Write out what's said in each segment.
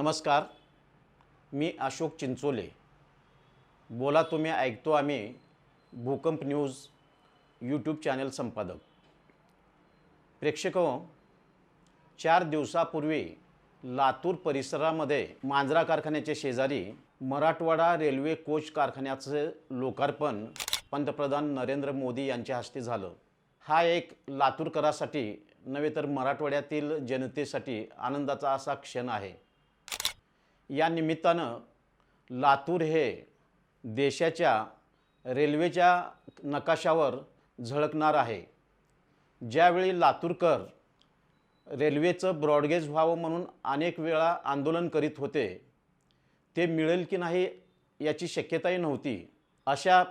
नमस्कार मी अशोक चिंचोले. बोला तुम्ही ऐकतो आम्ही भूकंप न्यूज यूट्यूब चॅनल संपादक. प्रेक्षक चार दिवसापूर्वी लातूर परिसरामध्ये मांजरा कारखान्याच्या शेजारी मराठवाडा रेल्वे कोच कारखान्याचं लोकार्पण पंतप्रधान नरेंद्र मोदी यांच्या हस्ते झालं. हा एक लातूरकरासाठी नव्हे तर मराठवाड्यातील जनतेसाठी आनंदाचा असा क्षण आहे. या निमित्तानं लातूर हे देशाच्या रेल्वेच्या नकाशावर झळकणार आहे. ज्यावेळी लातूरकर रेल्वेचं ब्रॉडगेज व्हावं म्हणून अनेक वेळा आंदोलन करीत होते ते मिळेल की नाही याची शक्यताही नव्हती. अशा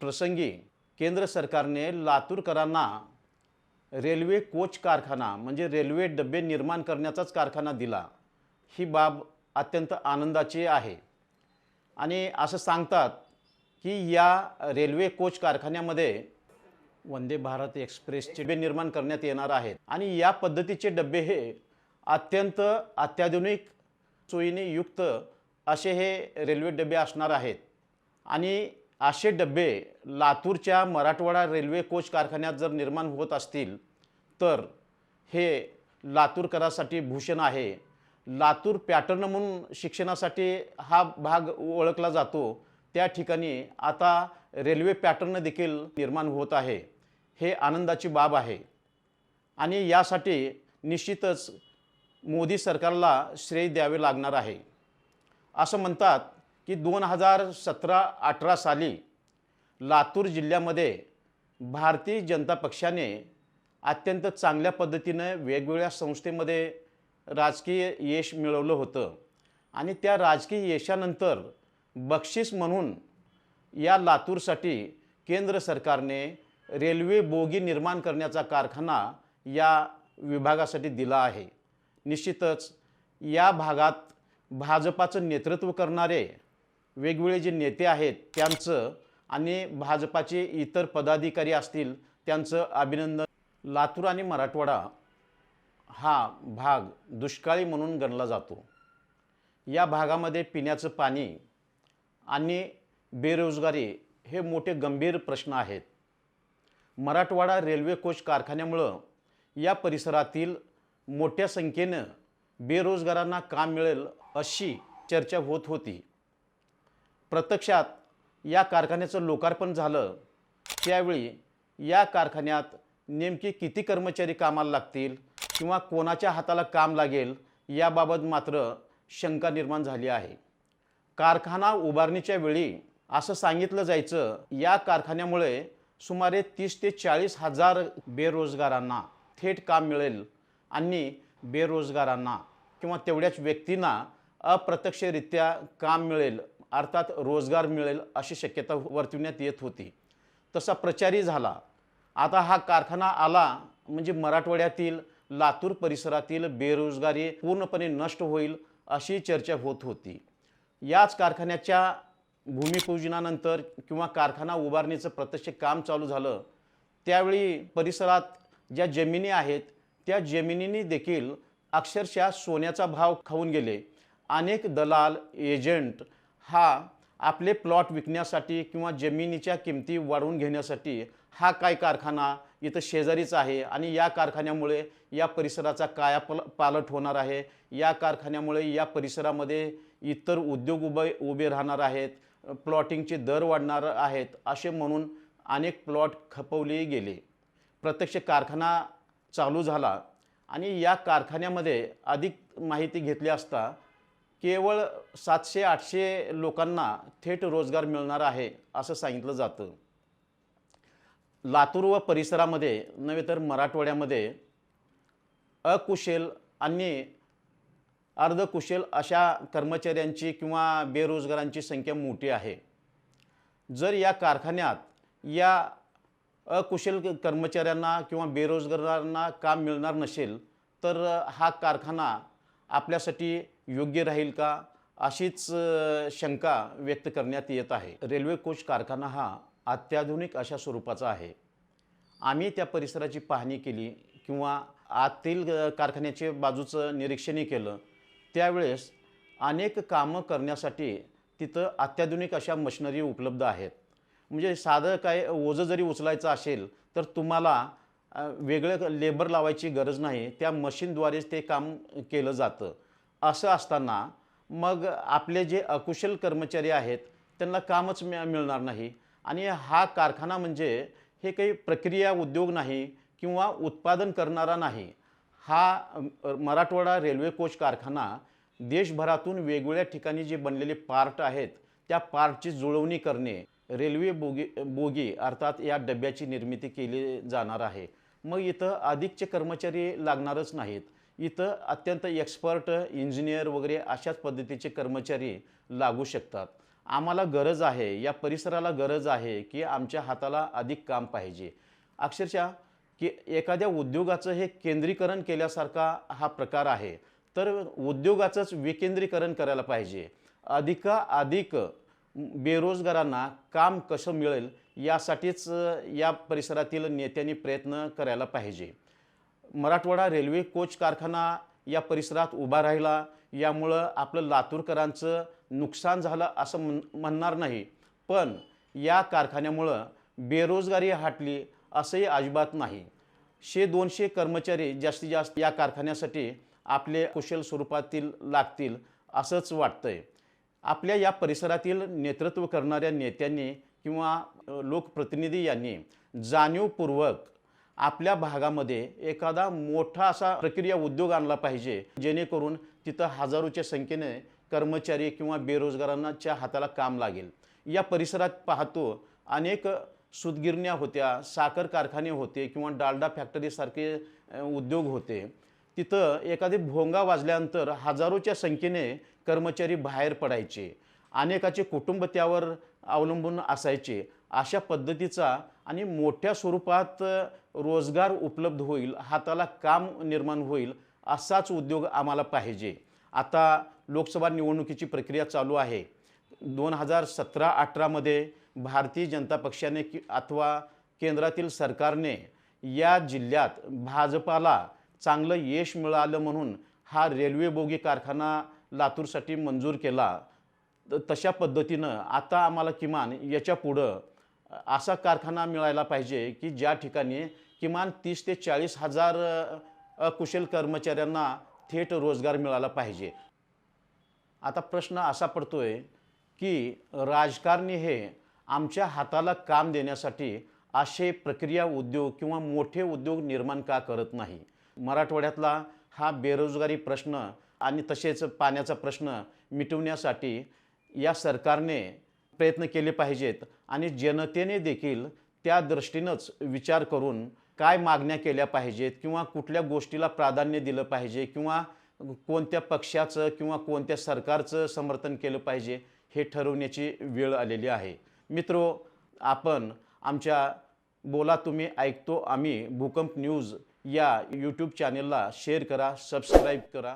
प्रसंगी केंद्र सरकारने लातूरकरांना रेल्वे कोच कारखाना म्हणजे रेल्वे डबे निर्माण करण्याचाच कारखाना दिला. ही बाब अत्यंत आनंदाचे आहे. आणि असं सांगतात की या रेल्वे कोच कारखान्यामध्ये वंदे भारत एक्सप्रेसचे डबे निर्माण करण्यात येणार आहेत. आणि या पद्धतीचे डबे हे अत्यंत अत्याधुनिक सोयीने युक्त असे हे रेल्वे डबे असणार आहेत. आणि असे डबे लातूरच्या मराठवाडा रेल्वे कोच कारखान्यात जर निर्माण होत असतील तर हे लातूरकरासाठी भूषण आहे. लातूर पॅटर्न म्हणून शिक्षणासाठी हा भाग ओळखला जातो. त्या ठिकाणी आता रेल्वे पॅटर्न देखील निर्माण होत आहे. हे आनंदाची बाब आहे. आणि यासाठी निश्चितच मोदी सरकारला श्रेय द्यावे लागणार आहे. असं म्हणतात की दोन हजार सतरा अठरा साली लातूर जिल्ह्यामध्ये भारतीय जनता पक्षाने अत्यंत चांगल्या पद्धतीनं वेगवेगळ्या संस्थेमध्ये राजकीय यश मिळवलं होतं. आणि त्या राजकीय यशानंतर बक्षीस म्हणून या लातूरसाठी केंद्र सरकारने रेल्वे बोगी निर्माण करण्याचा कारखाना या विभागासाठी दिला आहे. निश्चितच या भागात भाजपाचं नेतृत्व करणारे वेगवेगळे जे नेते आहेत त्यांचं आणि भाजपाचे इतर पदाधिकारी असतील त्यांचं अभिनंदन. लातूर आणि मराठवाडा हा भाग दुष्काळी म्हणून गणला जातो. या भागामध्ये पिण्याचं पाणी आणि बेरोजगारी हे मोठे गंभीर प्रश्न आहेत. मराठवाडा रेल्वे कोच कारखान्यामुळं या परिसरातील मोठ्या संख्येनं बेरोजगारांना काम मिळेल अशी चर्चा होत होती. प्रत्यक्षात या कारखान्याचं लोकार्पण झालं. त्यावेळी या कारखान्यात नेमके किती कर्मचारी कामाला लागतील? किंवा कोणाच्या हाताला काम लागेल याबाबत मात्र शंका निर्माण झाली आहे. कारखाना उभारणीच्या वेळी असं सांगितलं जायचं या कारखान्यामुळे सुमारे तीस ते चाळीस हजार बेरोजगारांना थेट काम मिळेल आणि बेरोजगारांना किंवा तेवढ्याच व्यक्तींना अप्रत्यक्षरित्या काम मिळेल अर्थात रोजगार मिळेल अशी शक्यता वर्तविण्यात येत होती. तसा प्रचारही झाला. आता हा कारखाना आला म्हणजे मराठवाड्यातील लातूर परिसरातील बेरोजगारी पूर्णपणे नष्ट होईल अशी चर्चा होत होती. याच कारखान्याच्या भूमिपूजनानंतर किंवा कारखाना उभारणीचं प्रत्यक्ष काम चालू झालं त्यावेळी परिसरात ज्या जमिनी आहेत त्या जमिनींनी देखील अक्षरशः सोन्याचा भाव खाऊन गेले. अनेक दलाल एजंट हा आपले प्लॉट विकण्यासाठी किंवा जमिनीच्या किमती वाढवून घेण्यासाठी हा काय कारखाना इथं शेजारीच आहे आणि या कारखान्यामुळे या परिसराचा काया पल पालट होणार आहे. या कारखान्यामुळे या परिसरामध्ये इतर उद्योग उभे उभे राहणार आहेत. प्लॉटिंगचे दर वाढणार आहेत असे म्हणून अनेक प्लॉट खपवले गेले. प्रत्यक्ष कारखाना चालू झाला आणि या कारखान्यामध्ये अधिक माहिती घेतली असता केवळ सातशे आठशे लोकांना थेट रोजगार मिळणार आहे असं सांगितलं जातं. लातूर व परिसरामध्ये नव्हे तर मराठवाड्यामध्ये अकुशल आणि अर्धकुशल अशा कर्मचाऱ्यांची किंवा बेरोजगारांची संख्या मोठी आहे. जर या कारखान्यात या अकुशल कर्मचाऱ्यांना किंवा बेरोजगारांना काम मिळणार नसेल तर हा कारखाना आपल्यासाठी योग्य राहील का? अशीच शंका व्यक्त करण्यात येत आहे. रेल्वे कोच कारखाना हा अत्याधुनिक अशा स्वरूपाचा आहे. आम्ही त्या परिसराची पाहणी केली किंवा आतील कारखान्याचे बाजूचं निरीक्षणही केलं. त्यावेळेस अनेक कामं करण्यासाठी तिथं अत्याधुनिक अशा मशिनरी उपलब्ध आहेत. म्हणजे साधं काय ओझं जरी उचलायचं असेल तर तुम्हाला वेगळं लेबर लावायची गरज नाही. त्या मशीनद्वारेच ते काम केलं जातं. असं असताना मग आपले जे अकुशल कर्मचारी आहेत त्यांना कामच मिळणार नाही. आणि हा कारखाना म्हणजे हे काही प्रक्रिया उद्योग नाही किंवा उत्पादन करणारा नाही. हा मराठवाडा रेल्वे कोच कारखाना देशभरातून वेगवेगळ्या ठिकाणी जे बनलेले पार्ट आहेत त्या पार्टची जुळवणी करणे रेल्वे बोगी बोगी अर्थात या डब्याची निर्मिती केली जाणार आहे. मग इथं अधिकचे कर्मचारी लागणारच नाहीत. इथं अत्यंत एक्सपर्ट इंजिनियर वगैरे अशाच पद्धतीचे कर्मचारी लागू शकतात. आम्हाला गरज आहे या परिसराला गरज आहे की आमच्या हाताला अधिक काम पाहिजे. अक्षरशः की एखाद्या उद्योगाचं हे केंद्रीकरण केल्यासारखा हा प्रकार आहे. तर उद्योगाचंच विकेंद्रीकरण करायला पाहिजे. अधिकाधिक बेरोजगारांना काम कसं मिळेल यासाठीच या परिसरातील नेत्यांनी प्रयत्न करायला पाहिजे. मराठवाडा रेल्वे कोच कारखाना या परिसरात उभा राहिला. यामुळं आपलं लातूरकरांचं नुकसान झालं असं म्हण म्हणणार नाही. पण या कारखान्यामुळं बेरोजगारी हटली असंही अजिबात नाही. शे दोनशे कर्मचारी जास्तीत जास्त या कारखान्यासाठी आपले कुशल स्वरूपातील लागतील असंच वाटतंय. आपल्या या परिसरातील नेतृत्व करणाऱ्या नेत्यांनी किंवा लोकप्रतिनिधी यांनी जाणीवपूर्वक आपल्या भागामध्ये एखादा मोठा असा प्रक्रिया उद्योग आणला पाहिजे जेणेकरून तिथं हजारोच्या संख्येने कर्मचारी किंवा बेरोजगारांच्या हाताला काम लागेल. या परिसरात पाहतो अनेक सुतगिरण्या होत्या साखर कारखाने होते किंवा डालडा फॅक्टरीसारखे उद्योग होते. तिथं एखादी भोंगा वाजल्यानंतर हजारोच्या संख्येने कर्मचारी बाहेर पडायचे. अनेकाचे कुटुंब त्यावर अवलंबून असायचे. अशा पद्धतीचा आणि मोठ्या स्वरूपात रोजगार उपलब्ध होईल हाताला काम निर्माण होईल असाच उद्योग आम्हाला पाहिजे. आता लोकसभा निवडणुकीची प्रक्रिया चालू आहे. दोन हजार सतरा अठरामध्ये भारतीय जनता पक्षाने कि अथवा केंद्रातील सरकारने या जिल्ह्यात भाजपाला चांगलं यश मिळालं म्हणून हा रेल्वे बोगी कारखाना लातूरसाठी मंजूर केला. त- तशा पद्धतीनं आता आम्हाला किमान याच्या पुढं असा कारखाना मिळायला पाहिजे की ज्या ठिकाणी किमान तीस ते चाळीस हजार कुशल कर्मचाऱ्यांना थेट रोजगार मिळाला पाहिजे. आता प्रश्न असा पडतो आहे की राजकारणी हे आमच्या हाताला काम देण्यासाठी असे प्रक्रिया उद्योग किंवा मोठे उद्योग निर्माण का करत नाही? मराठवाड्यातला हा बेरोजगारी प्रश्न आणि तसेच पाण्याचा प्रश्न मिटवण्यासाठी या सरकारने प्रयत्न केले पाहिजेत आणि जनतेने देखील त्या दृष्टीनंच विचार करून काय मागण्या केल्या पाहिजेत किंवा कुठल्या गोष्टीला प्राधान्य दिलं पाहिजे किंवा कोणत्या पक्षाचं किंवा कोणत्या सरकारचं समर्थन केलं पाहिजे हे ठरवण्याची वेळ आलेली आहे. मित्रो आपण आमच्या बोला तुम्ही ऐकतो आम्ही भूकंप न्यूज या यूट्यूब चॅनेलला शेअर करा सबस्क्राईब करा.